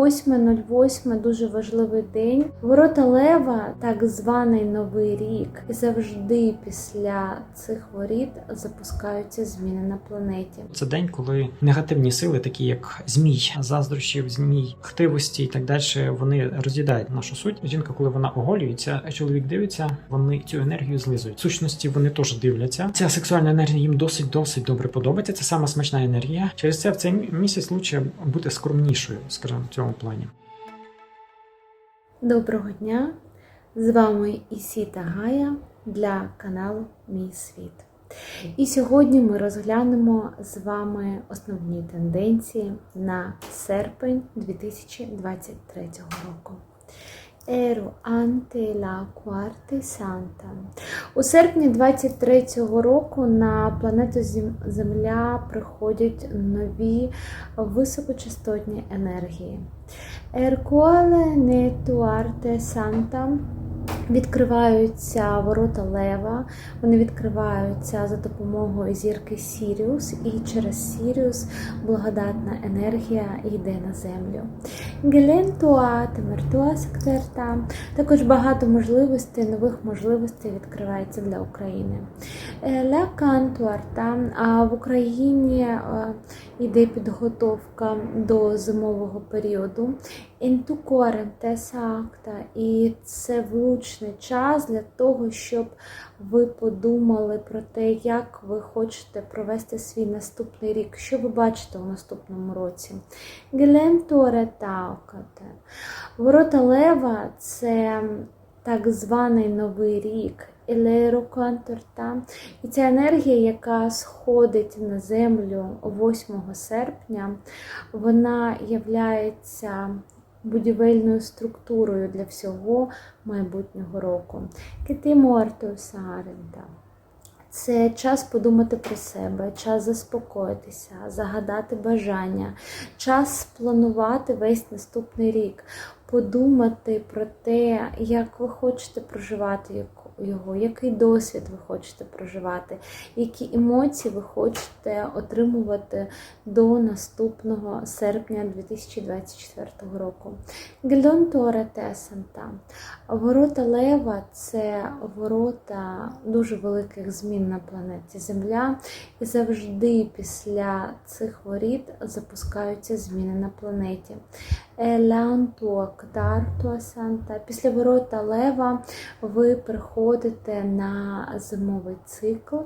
8.08 дуже важливий день. Ворота Лева, так званий Новий рік, і завжди після цих воріт запускаються зміни на планеті. Це день, коли негативні сили, такі як змій, заздрощів, змій, хтивості і так далі, вони роз'їдають нашу суть. Жінка, коли вона оголюється, а чоловік дивиться, вони цю енергію злизують. В сущності вони теж дивляться. Ця сексуальна енергія їм досить досить добре подобається. Це сама смачна енергія. Через це в цей місяць лучше бути скромнішою, скажімо, в цьому плані. Доброго дня! З вами Ісіта Гая для каналу Мій Світ. І сьогодні ми розглянемо з вами основні тенденції на серпень 2023 року. Ero Антила Куарти Санта. У серпні 23-го року на планету Земля приходять нові високочастотні енергії. Еркуале не Туарте Санта відкриваються ворота Лева, вони відкриваються за допомогою зірки Сіріус, і через Сіріус благодатна енергія йде на землю. Гелентуа, Темертуа Сектерта, також багато можливостей, нових можливостей відкривається для України. Е, Ля Кантуарта, в Україні е, йде підготовка до зимового періоду. Інтукоренте сакта, і це влучний час для того, щоб ви подумали про те, як ви хочете провести свій наступний рік, що ви бачите у наступному році. Геленторе таукате. Ворота Лева це так званий новий рік. І ця енергія, яка сходить на землю 8 серпня, вона являється будівельною структурою для всього майбутнього року. Китиморту Саарента. Це час подумати про себе, час заспокоїтися, загадати бажання, час спланувати весь наступний рік, подумати про те, як ви хочете проживати його, який досвід ви хочете проживати, які емоції ви хочете отримувати до наступного серпня 2024 року. Гельдон Торе Тесента. Ворота Лева це ворота дуже великих змін на планеті Земля, і завжди після цих воріт запускаються зміни на планеті. Елантуак Тартуа Санта. Після ворота Лева ви приходите на зимовий цикл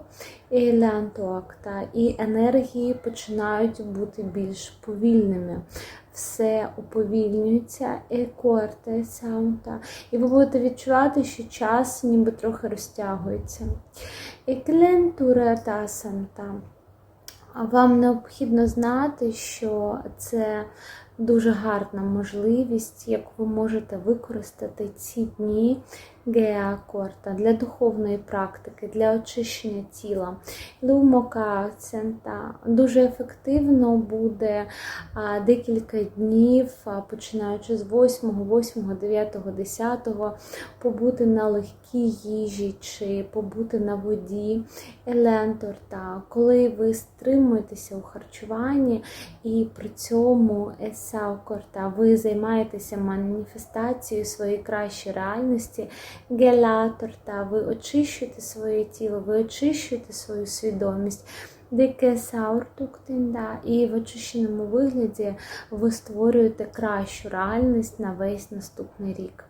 Елантуакта, і енергії починають бути більш повільними. Все уповільнюється, екорте саунта, і ви будете відчувати, що час ніби трохи розтягується. Еклентура та санта. Вам необхідно знати, що це дуже гарна можливість, яку ви можете використати ці дні геакорта для духовної практики, для очищення тіла. Лумока акцента дуже ефективно буде декілька днів, починаючи з 8, 8, 9, 10, побути на легкій їжі чи побути на воді, еленторта, коли ви стримуєтеся у харчуванні і при цьому есаукорта, ви займаєтеся маніфестацією своєї кращої реальності, гелаторта, ви очищуєте своє тіло, ви очищуєте свою свідомість. Дике сауртуктинда, і в очищеному вигляді ви створюєте кращу реальність на весь наступний рік.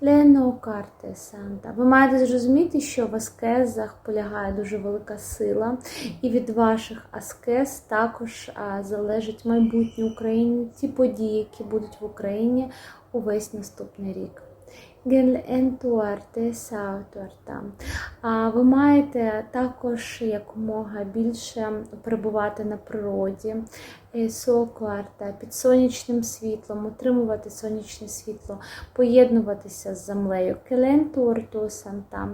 Лено карте Санта. Ви маєте зрозуміти, що в аскезах полягає дуже велика сила, і від ваших аскез також залежить майбутнє України, ті події, які будуть в Україні увесь наступний рік. Гел саутуарта. Ви маєте також якомога більше перебувати на природі, е, сокуарта, під сонячним світлом, утримувати сонячне світло, поєднуватися з землею. Келентуарту санта.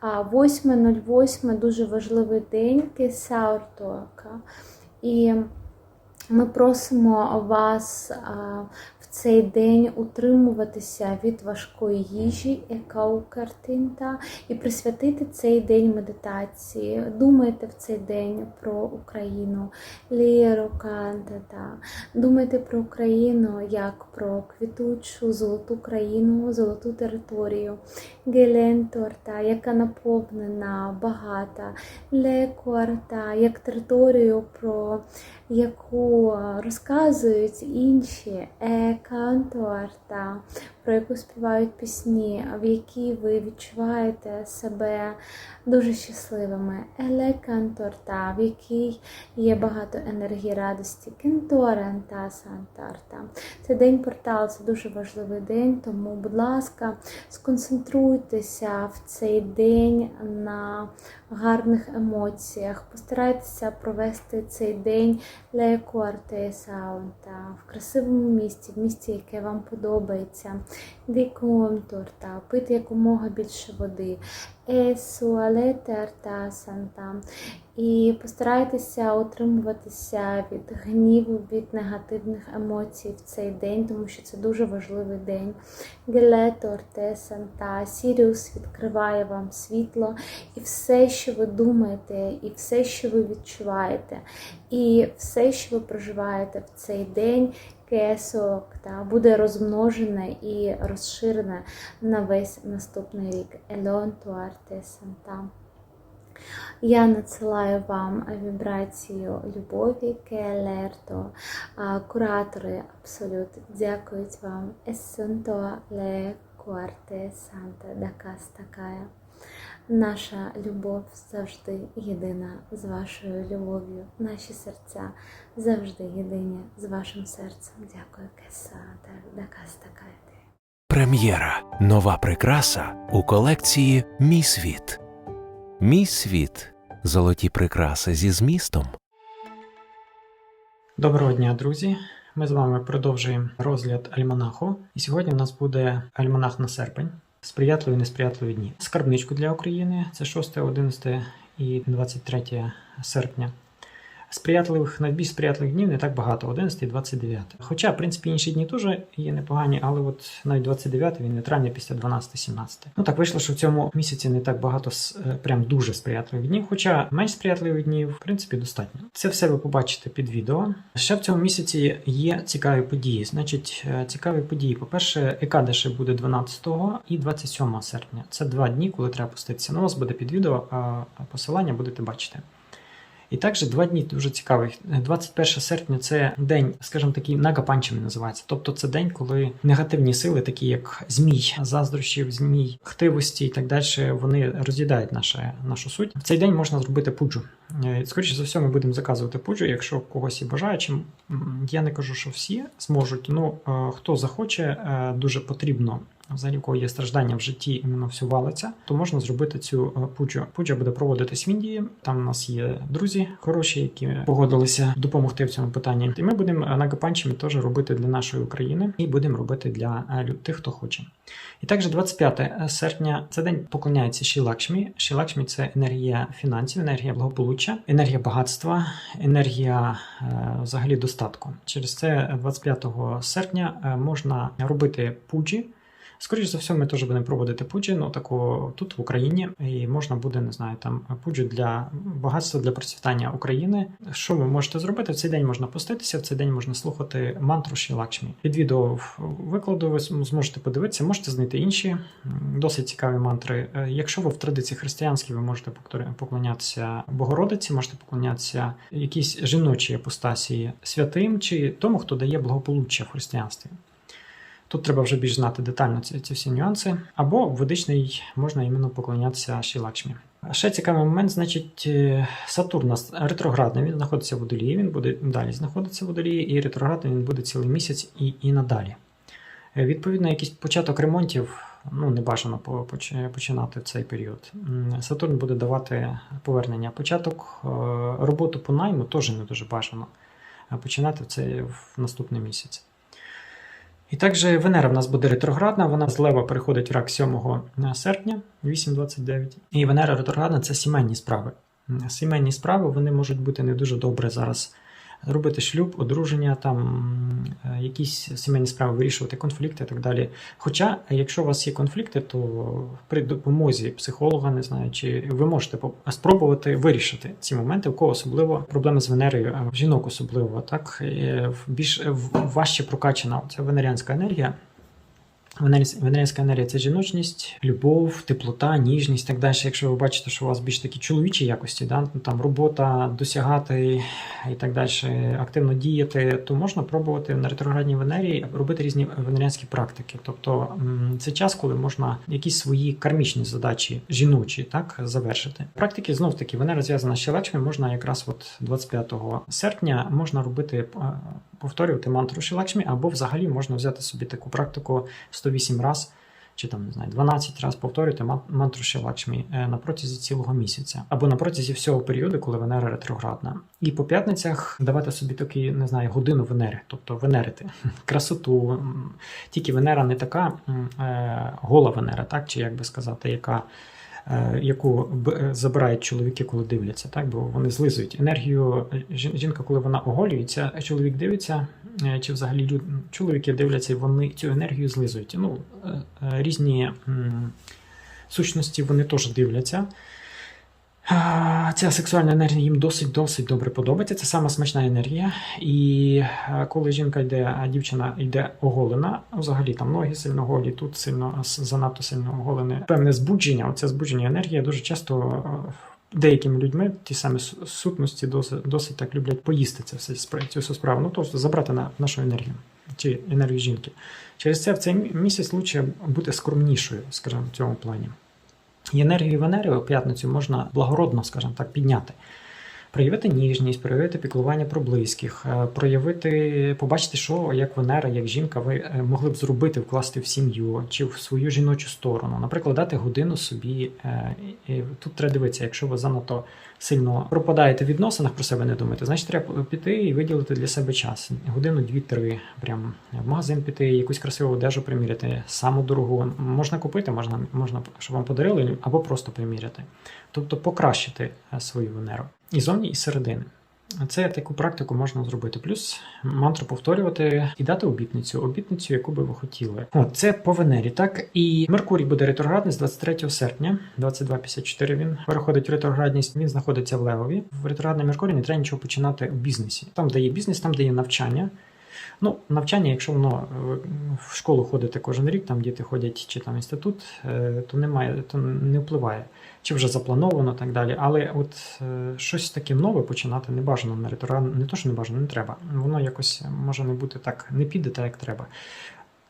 А 8.08 дуже важливий день, кесауртуака. І ми просимо вас цей день утримуватися від важкої їжі, екаукартинта, і присвятити цей день медитації. Думайте в цей день про Україну, ліру кантата. Думайте про Україну як про квітучу золоту країну, золоту територію, геленторта, яка наповнена, багата, лекуарта, як територію, про яку розказують інші, canto harta про яку співають пісні, в якій ви відчуваєте себе дуже щасливими, елеканторта, в якій є багато енергії радості, кенторанта сантарта. Це день портал, це дуже важливий день, тому, будь ласка, сконцентруйтеся в цей день на гарних емоціях. Постарайтеся провести цей день лекуарте саунта в красивому місці, в місці, яке вам подобається. Диконторта, пити якомога більше води. Есуалетерта санта. І постарайтеся утримуватися від гніву, від негативних емоцій в цей день, тому що це дуже важливий день. Гелеторте санта, Сіріус відкриває вам світло і все, що ви думаєте, і все, що ви відчуваєте, і все, що ви проживаєте в цей день, кесок, та, буде розмножене і розширене на весь наступний рік. Елон туарте санта. Я надсилаю вам вібрацію любові, келерто, куратори Абсолют дякують вам. Ессенто ле куарте санта дакас такая. Наша любов завжди єдина з вашою любов'ю. Наші серця завжди єдині з вашим серцем. Дякую, Кеса, дакас такая. Прем'єра. Нова прикраса у колекції Мій світ. Мій світ. Золоті прикраси зі змістом. Доброго дня, друзі! Ми з вами продовжуємо розгляд альманаху. І сьогодні у нас буде альманах на серпень. Сприятливі несприятливі дні. Скарбничку для України це 6, 11 і 23 серпня. Сприятливих, найбільш сприятливих днів не так багато, 11 і 29. Хоча, в принципі, інші дні теж є непогані, але от навіть 29 він нейтральний після 12-17. Ну так вийшло, що в цьому місяці не так багато е, прям дуже сприятливих днів, хоча менш сприятливих днів, в принципі, достатньо. Це все ви побачите під відео. Ще в цьому місяці є цікаві події. Значить, е, цікаві події. По-перше, Екадеші буде 12 і 27 серпня. Це два дні, коли треба пуститися. Ну, вас буде під відео, а посилання будете бачити. І також два дні дуже цікавих. 21 серпня це день, скажімо такий, нагапанчами називається. Тобто це день, коли негативні сили, такі як змій, заздрощів, змій, хтивості і так далі, вони роз'їдають наше, нашу суть. В цей день можна зробити пуджу. Е, Скоріше за все, ми будемо заказувати пуджу, якщо когось і бажає. Чим м, я не кажу, що всі зможуть. Ну е, хто захоче, е, дуже потрібно. У кого є страждання в житті, іменно все валиться, то можна зробити цю е, пуджу. Пуджа буде проводитись в Індії. Там у нас є друзі хороші, які погодилися допомогти в цьому питанні. І ми будемо е, нагапанчами теж робити для нашої України і будемо робити для е, тих, хто хоче. І також 25 серпня це день поклоняється Шілакшмі. Шілакшмі це енергія фінансів, енергія благополуччя, енергія багатства, енергія взагалі достатку. Через це 25 серпня можна робити пуджі. Скоріше за все, ми теж будемо проводити пуджі, ну таку тут в Україні, і можна буде, не знаю, там пуджі для багатства для процвітання України. Що ви можете зробити? В цей день можна поститися, в цей день можна слухати мантру Ші Лакшмі. Під відео викладу ви зможете подивитися, можете знайти інші досить цікаві мантри. Е, Якщо ви в традиції християнській, ви можете поклонятися Богородиці, можете поклонятися якійсь жіночій апостасії святим чи тому, хто дає благополуччя в християнстві. Тут треба вже більш знати детально ці, ці всі нюанси. Або в ведичний можна іменно поклонятися Шілакшмі. Ще цікавий момент, значить, е, Сатурн ретроградний, він знаходиться в водолії, він буде далі знаходитися в водолії, і ретроградний він буде цілий місяць і, і надалі. Е, Відповідно, якийсь початок ремонтів ну, не бажано починати в цей період. Сатурн буде давати повернення. Початок е, роботи по найму теж не дуже бажано починати в цей в наступний місяць. І також Венера в нас буде ретроградна, вона з Лева переходить в рак 7 серпня 8.29. І Венера ретроградна це сімейні справи. Сімейні справи вони можуть бути не дуже добре зараз робити шлюб, одруження, там е, якісь сімейні справи, вирішувати конфлікти і так далі. Хоча, якщо у вас є конфлікти, то при допомозі психолога, не знаю, чи ви можете спробувати вирішити ці моменти, у кого особливо проблеми з Венерою, а в жінок особливо так е, більш важче прокачана ця венеріанська енергія. Венеріанська енергія це жіночність, любов, теплота, ніжність, так далі. Якщо ви бачите, що у вас більш такі чоловічі якості, да? ну, там робота, досягати і так далі, активно діяти, то можна пробувати на ретроградній Венері робити різні венеріанські практики. Тобто це час, коли можна якісь свої кармічні задачі жіночі так завершити. Практики знов таки Венера зв'язана з Шелачми, можна якраз от 25 серпня можна робити. Повторювати мантру Шілакшмі, або взагалі можна взяти собі таку практику 108 раз, чи там не знаю, 12 раз повторювати мантру Шілакшмі е, на протязі цілого місяця, або на протязі всього періоду, коли Венера ретроградна. І по п'ятницях давати собі такі, не знаю, годину Венери, тобто венерити красоту. Тільки Венера не така е, гола Венера, так чи як би сказати, яка. Е, Яку е, забирають чоловіки, коли дивляться, так бо вони злизують енергію. Жінка, коли вона оголюється, чоловік дивиться, е, чи взагалі чоловіки дивляться, і вони цю енергію злизують. Ну, різні сущності вони теж дивляться. Ця сексуальна енергія їм досить досить добре подобається. Це сама смачна енергія. І е, коли жінка йде, а дівчина йде оголена, взагалі там ноги сильно голі, тут сильно занадто сильно оголене. Певне збудження. Оце збудження енергії дуже часто е, деякими людьми ті самі сутності досить, досить так люблять поїсти це все цю справу. Ну тобто забрати на нашу енергію чи енергію жінки. Через це в цей місяць лучше бути скромнішою, скажімо, в цьому плані. І енергію Венери у п'ятницю можна благородно, скажімо так, підняти. Проявити ніжність, проявити піклування про близьких, е, проявити, побачити, що як Венера, як жінка, ви е, могли б зробити, вкласти в сім'ю чи в свою жіночу сторону. Наприклад, дати годину собі. е, Тут треба дивитися, якщо ви занадто сильно пропадаєте в відносинах, про себе не думаєте, значить треба піти і виділити для себе час. Годину, дві-три, прям в магазин піти, якусь красиву одежу приміряти, саму дорогу. Можна купити, можна, можна, щоб вам подарили, або просто приміряти. Тобто покращити е, свою Венеру. І зовні, і зсередини. Це таку практику можна зробити. Плюс мантру повторювати і дати обітницю, обітницю, яку би ви хотіли. От це по Венері, так і Меркурій буде ретроградний з 23 серпня, 22.54 Він переходить в ретроградність. Він знаходиться в Левові. В ретроградний Меркурій не треба нічого починати в бізнесі. Там, де є бізнес, там де є навчання. Ну, навчання, якщо воно е, в школу ходите кожен рік, там діти ходять чи там інститут, е, то немає, то не впливає, чи вже заплановано так далі. Але от е, щось таке нове починати не бажано на ретроград, не то, що не бажано, не треба. Воно якось може не бути так, не піде так, як треба.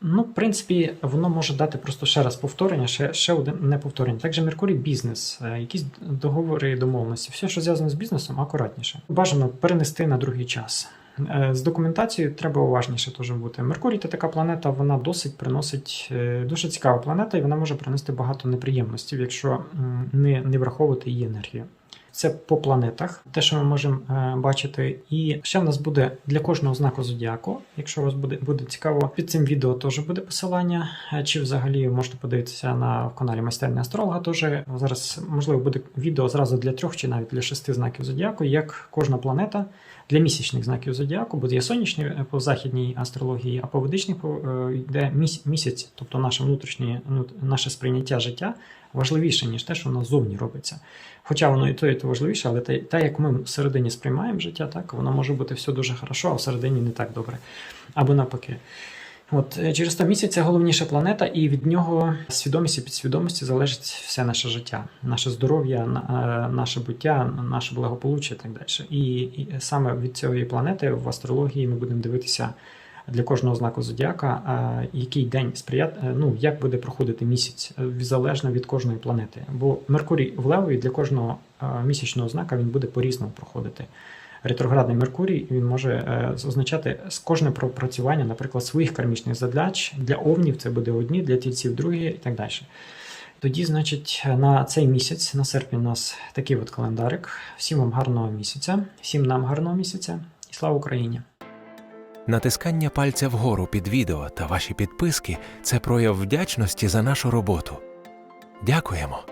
Ну, в принципі, воно може дати просто ще раз повторення, ще, ще одне не повторення. Також Меркурій бізнес, якісь договори, і домовленості, все, що зв'язано з бізнесом, акуратніше. Бажано перенести на другий час. Е, З документацією треба уважніше теж бути. Меркурій це така планета, вона досить приносить е, дуже цікава планета, і вона може принести багато неприємностей, якщо не, не враховувати її енергію. Це по планетах, те, що ми можемо е, бачити. І ще в нас буде для кожного знаку зодіаку. Якщо вас буде, буде цікаво, під цим відео теж буде посилання. Е, Чи взагалі можете подивитися на каналі Майстерня Астролога. Теж зараз можливо буде відео зразу для трьох чи навіть для шести знаків зодіаку, як кожна планета для місячних знаків зодіаку, бо є сонячні е, по західній астрології, а по ведичній йде місяць, тобто наше внутрішнє ну, наше сприйняття життя важливіше, ніж те, що воно зовні робиться. Хоча воно і то, і то важливіше, але те, те, як ми всередині сприймаємо життя, так воно може бути все дуже хорошо, а всередині не так добре. Або навпаки. От е, через 100 місяць це головніша планета, і від нього свідомість і підсвідомості залежить все наше життя, наше здоров'я, е, наше буття, наше благополуччя і так далі. І, і саме від цієї планети в астрології ми будемо дивитися для кожного знаку зодіака, який день сприят... е, ну, як буде проходити місяць, е, залежно від кожної планети. Бо Меркурій в Левові для кожного е, місячного знака він буде по-різному проходити. Ретроградний Меркурій він може означати кожне пропрацювання, наприклад, своїх кармічних задач. Для овнів це буде одні, для тільців другі і так далі. Тоді, значить, на цей місяць, на серпні, у нас такий от календарик. Всім вам гарного місяця, всім нам гарного місяця і слава Україні! Натискання пальця вгору під відео та ваші підписки це прояв вдячності за нашу роботу. Дякуємо!